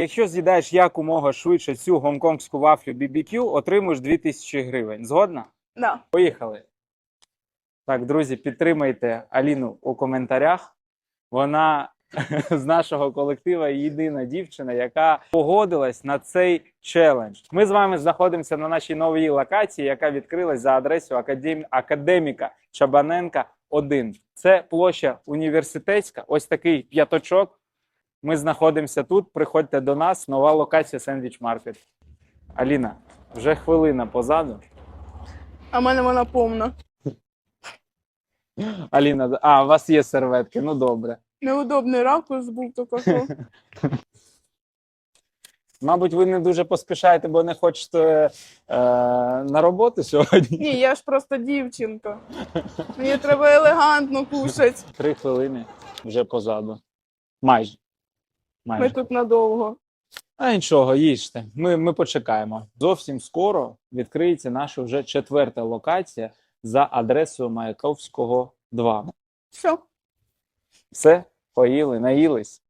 Якщо з'їдаєш якомога швидше цю гонконгську вафлю BBQ, отримуєш 2000 гривень. Згодна? Да. Поїхали. Так, друзі, підтримайте Аліну у коментарях. Вона з нашого колектива єдина дівчина, яка погодилась на цей челендж. Ми з вами знаходимося на нашій новій локації, яка відкрилась за адресою Академ... академіка Чабаненка 1. Це площа університетська. Ось такий п'яточок. Ми знаходимося тут. Приходьте до нас. Нова локація Сендвіч Маркет. Аліна, вже хвилина позаду. А в мене вона повна. Аліна, а, у вас є серветки, ну добре. Неудобний ракурс був що. Мабуть, ви не дуже поспішаєте, бо не хочете е, на роботу сьогодні. Ні, я ж просто дівчинка. Мені треба елегантно кушати. Три хвилини вже позаду. Майже. Ми тут надовго. А нічого, їжте. Ми, ми почекаємо. Зовсім скоро відкриється наша вже четверта локація за адресою Маяковського 2. Все. Все, поїли, наїлись.